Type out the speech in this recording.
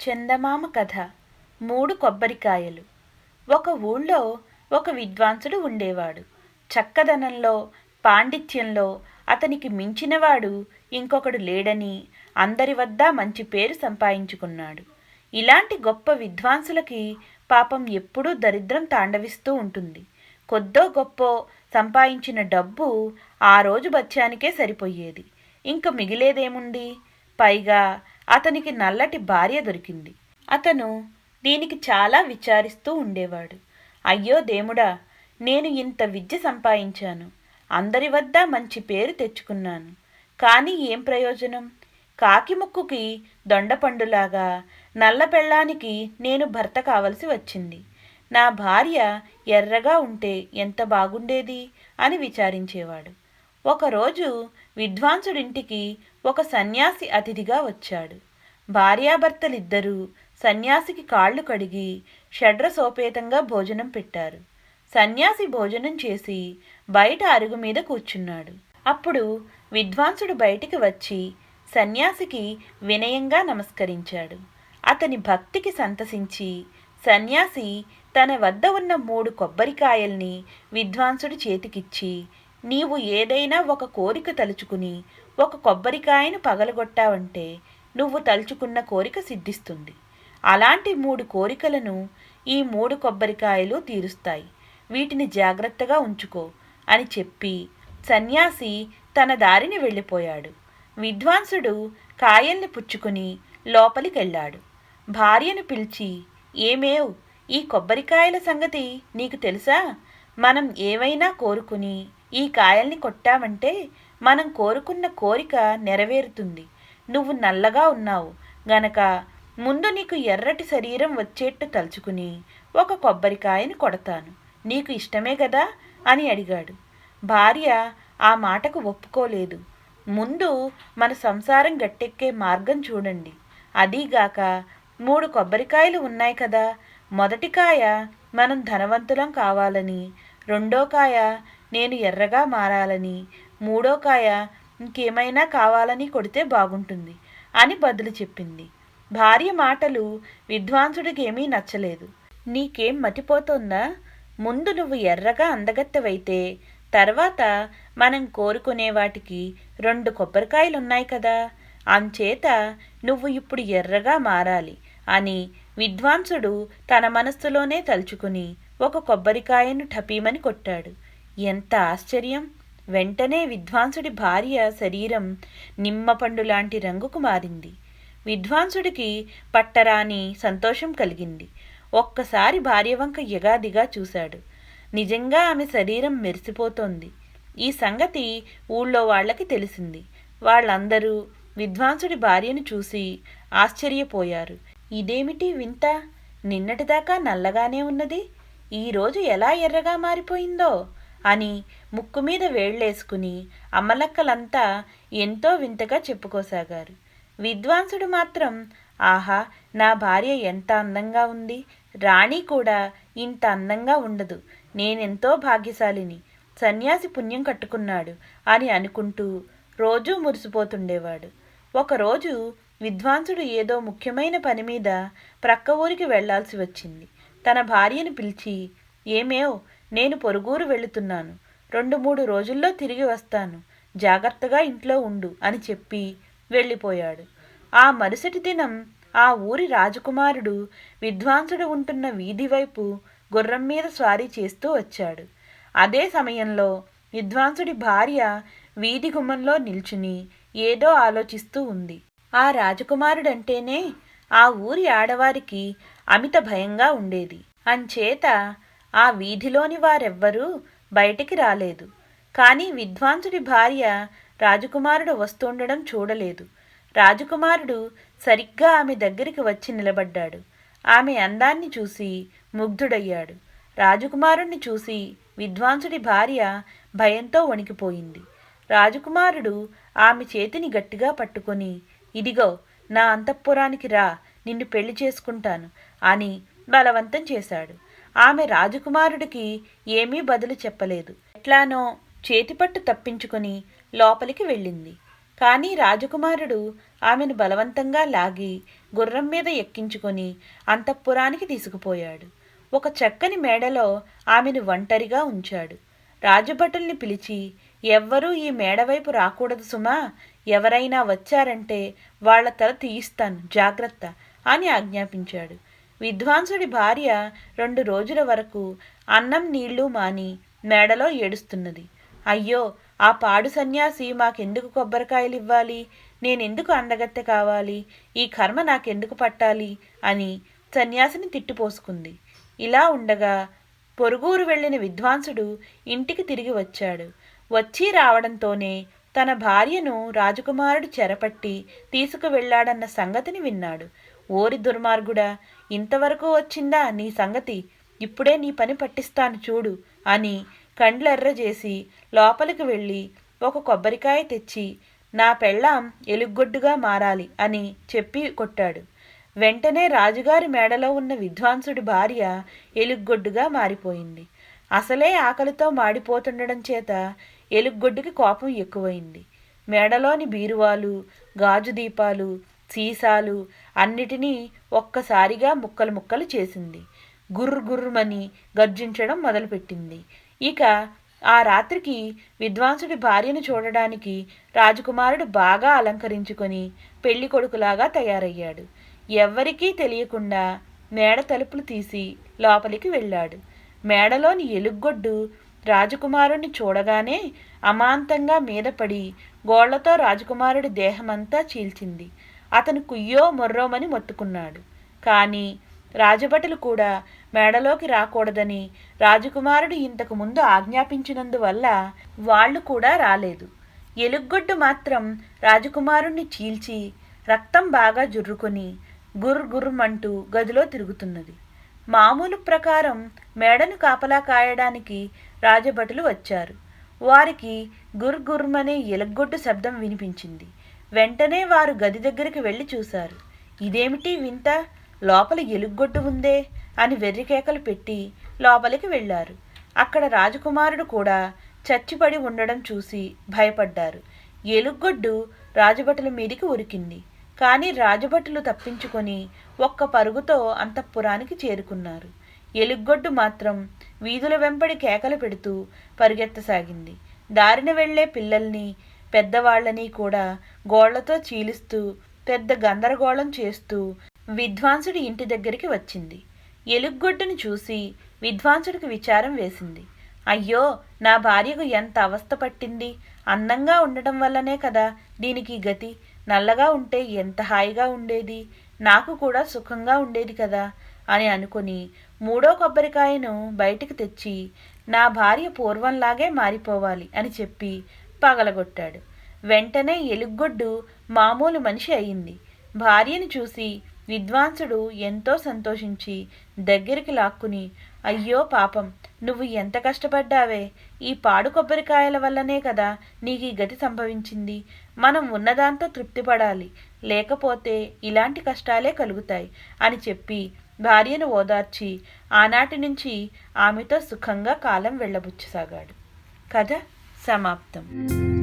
చందమామ కథ. మూడు కొబ్బరికాయలు. ఒక ఊళ్ళో ఒక విద్వాంసుడు ఉండేవాడు. చక్కదనంలో పాండిత్యంలో అతనికి మించినవాడు ఇంకొకడు లేడని అందరి వద్ద మంచి పేరు సంపాదించుకున్నాడు. ఇలాంటి గొప్ప విద్వాంసులకి పాపం ఎప్పుడూ దరిద్రం తాండవిస్తూ ఉంటుంది. కొద్దో గొప్పో సంపాదించిన డబ్బు ఆ రోజు బత్యానికే సరిపోయేది. ఇంక మిగిలేదేముంది? పైగా అతనికి నల్లటి భార్య దొరికింది. అతను దీనికి చాలా విచారిస్తూ ఉండేవాడు. అయ్యో దేముడా నేను ఇంత విద్య సంపాదించాను. అందరి వద్ద మంచి పేరు తెచ్చుకున్నాను. కానీ ఏం ప్రయోజనం? కాకి ముక్కుకి దొండపండులాగా నల్ల పెళ్ళానికి నేను భర్త కావలసి వచ్చింది. నా భార్య ఎర్రగా ఉంటే ఎంత బాగుండేది? అని విచారించేవాడు. ఒకరోజు విద్వాంసుడింటికి ఒక సన్యాసి అతిథిగా వచ్చాడు. భార్యాభర్తలిద్దరూ సన్యాసికి కాళ్ళు కడిగి షడ్రసోపేతంగా భోజనం పెట్టారు. సన్యాసి భోజనం చేసి బయట అరుగు మీద కూర్చున్నాడు. అప్పుడు విద్వాంసుడు బయటికి వచ్చి సన్యాసికి వినయంగా నమస్కరించాడు. అతని భక్తికి సంతసించి సన్యాసి తన వద్ద ఉన్న మూడు కొబ్బరికాయల్ని విద్వాంసుడి చేతికిచ్చి నీవు ఏదైనా ఒక కోరిక తలుచుకుని ఒక కొబ్బరికాయను పగలగొట్టావంటే నువ్వు తలుచుకున్న కోరిక సిద్ధిస్తుంది. అలాంటి మూడు కోరికలను ఈ మూడు కొబ్బరికాయలు తీరుస్తాయి. వీటిని జాగ్రత్తగా ఉంచుకో అని చెప్పి సన్యాసి తన దారిని వెళ్ళిపోయాడు. విద్వాంసుడు కాయల్ని పుచ్చుకుని లోపలికెళ్ళాడు. భార్యను పిలిచి ఏమేవ్ ఈ కొబ్బరికాయల సంగతి నీకు తెలుసా? మనం ఏవైనా కోరుకుని ఈ కాయల్ని కొట్టామంటే మనం కోరుకున్న కోరిక నెరవేరుతుంది. నువ్వు నల్లగా ఉన్నావు. గనక ముందు నీకు ఎర్రటి శరీరం వచ్చేట్టు తలుచుకుని ఒక కొబ్బరికాయని కొడతాను. నీకు ఇష్టమే కదా అని అడిగాడు. భార్య ఆ మాటకు ఒప్పుకోలేదు. ముందు మన సంసారం గట్టెక్కే మార్గం చూడండి. అదీగాక మూడు కొబ్బరికాయలు ఉన్నాయి కదా? మొదటి కాయ మనం ధనవంతులం కావాలని రెండో కాయ నేను ఎర్రగా మారాలని మూడో కాయ ఇంకేమైనా కావాలని కొడితే బాగుంటుంది అని బదులు చెప్పింది. భార్య మాటలు విద్వాంసుడికి ఏమీ నచ్చలేదు. నీకేం మతిపోతుందా? ముందు నువ్వు ఎర్రగా అందగత్తెవైతే తర్వాత మనం కోరుకునే వాటికి రెండు కొబ్బరికాయలున్నాయి కదా. అంచేత నువ్వు ఇప్పుడు ఎర్రగా మారాలి అని విద్వాంసుడు తన మనస్సులోనే తలుచుకుని ఒక కొబ్బరికాయను టపీమని కొట్టాడు. ఎంత ఆశ్చర్యం! వెంటనే విద్వాంసుడి భార్య శరీరం నిమ్మపండు లాంటి రంగుకు మారింది. విద్వాంసుడికి పట్టరాని సంతోషం కలిగింది. ఒక్కసారి భార్య వంక యగాదిగా చూశాడు. నిజంగా ఆమె శరీరం మెరిసిపోతోంది. ఈ సంగతి ఊళ్ళో వాళ్ళకి తెలిసింది. వాళ్ళందరూ విద్వాంసుడి భార్యను చూసి ఆశ్చర్యపోయారు. ఇదేమిటి వింత? నిన్నటిదాకా నల్లగానే ఉన్నది? ఈరోజు ఎలా ఎర్రగా మారిపోయిందో? అని ముక్కు మీద వేళ్ళేసుకుని అమలక్కలంతా ఎంతో వింతగా చెప్పుకోసాగారు. విద్వాంసుడు మాత్రం ఆహా నా భార్య ఎంత అందంగా ఉంది. రాణి కూడా ఇంత అందంగా ఉండదు. నేనెంతో భాగ్యశాలిని. సన్యాసి పుణ్యం కట్టుకున్నాడు అని అనుకుంటూ రోజూ మురిసిపోతుండేవాడు. ఒకరోజు విద్వాంసుడు ఏదో ముఖ్యమైన పని మీద ప్రక్క ఊరికి వెళ్ళాల్సి వచ్చింది. తన భార్యను పిలిచి ఏమేవ్? నేను పొరుగురు వెళుతున్నాను. రెండు మూడు రోజుల్లో తిరిగి వస్తాను. జాగ్రత్తగా ఇంట్లో ఉండు అని చెప్పి వెళ్ళిపోయాడు. ఆ మరుసటి దినం ఆ ఊరి రాజకుమారుడు విద్వాంసుడు ఉంటున్న వీధి వైపు గుర్రం మీద స్వారీ చేస్తూ వచ్చాడు. అదే సమయంలో విద్వాంసుడి భార్య వీధి గుమ్మంలో నిల్చుని ఏదో ఆలోచిస్తూ ఉంది. ఆ రాజకుమారుడంటేనే ఆ ఊరి ఆడవారికి అమిత భయంగా ఉండేది. అంచేత ఆ వీధిలోని వారెవ్వరూ బయటికి రాలేదు. కానీ విద్వాంసుడి భార్య రాజకుమారుడు వస్తుండడం చూడలేదు. రాజకుమారుడు సరిగ్గా ఆమె దగ్గరికి వచ్చి నిలబడ్డాడు. ఆమె అందాన్ని చూసి ముగ్ధుడయ్యాడు. రాజకుమారుణ్ణి చూసి విద్వాంసుడి భార్య భయంతో వణికిపోయింది. రాజకుమారుడు ఆమె చేతిని గట్టిగా పట్టుకొని ఇదిగో నా అంతఃపురానికి రా నిన్ను పెళ్ళి చేసుకుంటాను అని బలవంతం చేశాడు. ఆమె రాజకుమారుడికి ఏమీ బదులు చెప్పలేదు. ఎట్లానో చేతిపట్టు తప్పించుకొని లోపలికి వెళ్ళింది. కానీ రాజకుమారుడు ఆమెను బలవంతంగా లాగి గుర్రం మీద ఎక్కించుకొని అంతఃపురానికి తీసుకుపోయాడు. ఒక చక్కని మేడలో ఆమెను ఒంటరిగా ఉంచాడు. రాజభటుల్ని పిలిచి ఎవ్వరూ ఈ మేడవైపు రాకూడదు సుమా. ఎవరైనా వచ్చారంటే వాళ్ళ తల తీయిస్తాను. జాగ్రత్త అని ఆజ్ఞాపించాడు. విద్వాంసుడి భార్య రెండు రోజుల వరకు అన్నం నీళ్ళు మాని మేడలో ఏడుస్తున్నది. అయ్యో ఆ పాడు సన్యాసి మాకెందుకు కొబ్బరికాయలు ఇవ్వాలి నేనెందుకు అందగత్తె కావాలి? ఈ కర్మ నాకెందుకు పట్టాలి? అని సన్యాసిని తిట్టిపోసుకుంది ఇలా ఉండగా పొరుగురు వెళ్ళిన విద్వాంసుడు ఇంటికి తిరిగి వచ్చాడు. వచ్చి రావడంతోనే తన భార్యను రాజకుమారుడు చెరపట్టి తీసుకువెళ్ళాడన్న సంగతిని విన్నాడు. ఓరి దుర్మార్గుడా ఇంతవరకు వచ్చిందా నీ సంగతి? ఇప్పుడే నీ పని పట్టిస్తాను చూడు అని కండ్లెర్ర చేసి లోపలికి వెళ్ళి ఒక కొబ్బరికాయ తెచ్చి నా పెళ్ళాం ఎలుగొడ్డుగా మారాలి అని చెప్పి కొట్టాడు. వెంటనే రాజుగారి మేడలో ఉన్న విద్వాంసుడి భార్య ఎలుగొడ్డుగా మారిపోయింది. అసలే ఆకలితో మాడిపోతుండడం చేత ఎలుగొడ్డుకి కోపం ఎక్కువైంది. మేడలోని బీరువాలు గాజు దీపాలు సీసాలు అన్నిటినీ ఒక్కసారిగా ముక్కలు ముక్కలు చేసింది. గుర్రు గుర్రుమని గర్జించడం మొదలుపెట్టింది. ఇక ఆ రాత్రికి విద్వాంసుడి భార్యను చూడడానికి రాజకుమారుడు బాగా అలంకరించుకొని పెళ్ళి కొడుకులాగా తయారయ్యాడు. ఎవ్వరికీ తెలియకుండా మేడ తలుపులు తీసి లోపలికి వెళ్ళాడు. మేడలోని ఎలుగొడ్డు రాజకుమారుణ్ణి చూడగానే అమాంతంగా మీద పడి గోళ్ళతో రాజకుమారుడి దేహమంతా చీల్చింది. అతను కుయ్యో మొర్రోమని మొత్తుకున్నాడు. కానీ రాజభటులు కూడా మేడలోకి రాకూడదని రాజకుమారుడు ఇంతకు ముందు ఆజ్ఞాపించినందువల్ల వాళ్ళు కూడా రాలేదు. ఎలుగొడ్డు మాత్రం రాజకుమారుణ్ణి చీల్చి రక్తం బాగా జుర్రుకొని గుర్ గుర్రమంటూ గదిలో తిరుగుతున్నది. మామూలు ప్రకారం మేడను కాపలా కాయడానికి రాజభటులు వచ్చారు. వారికి గుర్ గుర్మనే శబ్దం వినిపించింది. వెంటనే వారు గది దగ్గరికి వెళ్ళి చూశారు. ఇదేమిటి వింత? లోపల ఎలుగొట్టు ఉందే? అని వెర్రికేకలు పెట్టి లోపలికి వెళ్ళారు. అక్కడ రాజకుమారుడు కూడా చచ్చిపడి ఉండడం చూసి భయపడ్డారు. ఎలుగొడ్డు రాజభటుల మీదికి ఉరికింది. కానీ రాజభటులు తప్పించుకొని ఒక్క పరుగుతో అంతఃపురానికి చేరుకున్నారు. ఎలుగొడ్డు మాత్రం వీధుల వెంబడి కేకలు పెడుతూ పరిగెత్తసాగింది. దారిన వెళ్ళే పిల్లల్ని పెద్దవాళ్ళని కూడా గోళ్ళతో చీలుస్తూ పెద్ద గందరగోళం చేస్తూ విద్వాంసుడి ఇంటి దగ్గరికి వచ్చింది. ఎలుగొడ్డును చూసి విద్వాంసుడికి విచారం వేసింది. అయ్యో నా భార్యకు ఎంత అవస్థ పట్టింది? అందంగా ఉండటం వల్లనే కదా దీనికి గతి. నల్లగా ఉంటే ఎంత హాయిగా ఉండేది? నాకు కూడా సుఖంగా ఉండేది కదా. అని అనుకుని మూడో కొబ్బరికాయను బయటికి తెచ్చి నా భార్య పూర్వంలాగే మారిపోవాలి అని చెప్పి పగలగొట్టాడు. వెంటనే ఎలుగొడ్డు మామూలు మనిషి అయింది. భార్యను చూసి విద్వాంసుడు ఎంతో సంతోషించి దగ్గరికి లాక్కుని అయ్యో పాపం నువ్వు ఎంత కష్టపడ్డావే? ఈ పాడు కొబ్బరికాయల వల్లనే కదా నీకు ఈ గతి సంభవించింది. మనం ఉన్నదాంతో తృప్తిపడాలి. లేకపోతే ఇలాంటి కష్టాలే కలుగుతాయి అని చెప్పి భార్యను ఓదార్చి ఆనాటి నుంచి ఆమెతో సుఖంగా కాలం వెళ్ళబుచ్చసాగాడు. కథ సమాప్తం.